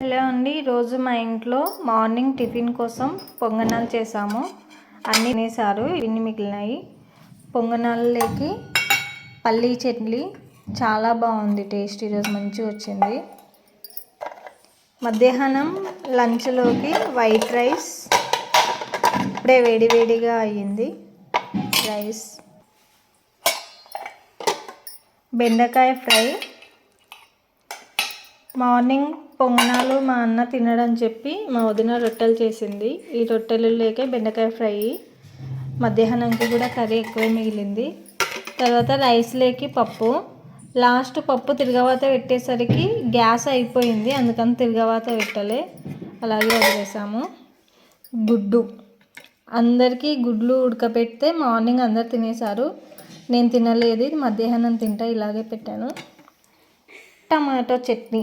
Hello అండి ఈరోజు మా ఇంట్లో మార్నింగ్ టిఫిన్ కోసం పొంగనాలు చేసాము అన్నీ తినేసారు ఇన్ని మిగిలినాయి. పొంగనాలలోకి పల్లీ చట్నీ చాలా బాగుంది టేస్ట్ ఈరోజు మంచిగా వచ్చింది. మధ్యాహ్నం లంచ్లోకి వైట్ రైస్ ఇప్పుడే వేడివేడిగా అయ్యింది. రైస్ బెండకాయ ఫ్రై మార్నింగ్ పొంగనాలు మా అన్న తినడని చెప్పి మా వదిన రొట్టెలు చేసింది. ఈ రొట్టెలు లేకే బెండకాయ ఫ్రై మధ్యాహ్నంకి కూడా కర్రీ ఎక్కువే మిగిలింది. తర్వాత రైస్ లేకి పప్పు. లాస్ట్ పప్పు తిరగవాత పెట్టేసరికి గ్యాస్ అయిపోయింది అందుకని తిరగవాత పెట్టలే. అలాగే వదిలేసాము. గుడ్డు. అందరికీ గుడ్లు ఉడకపెడితే మార్నింగ్ అందరు తినేశారు. నేను తినలేదు ఇది మధ్యాహ్నం తింటా ఇలాగే పెట్టాను. టమాటో చట్నీ.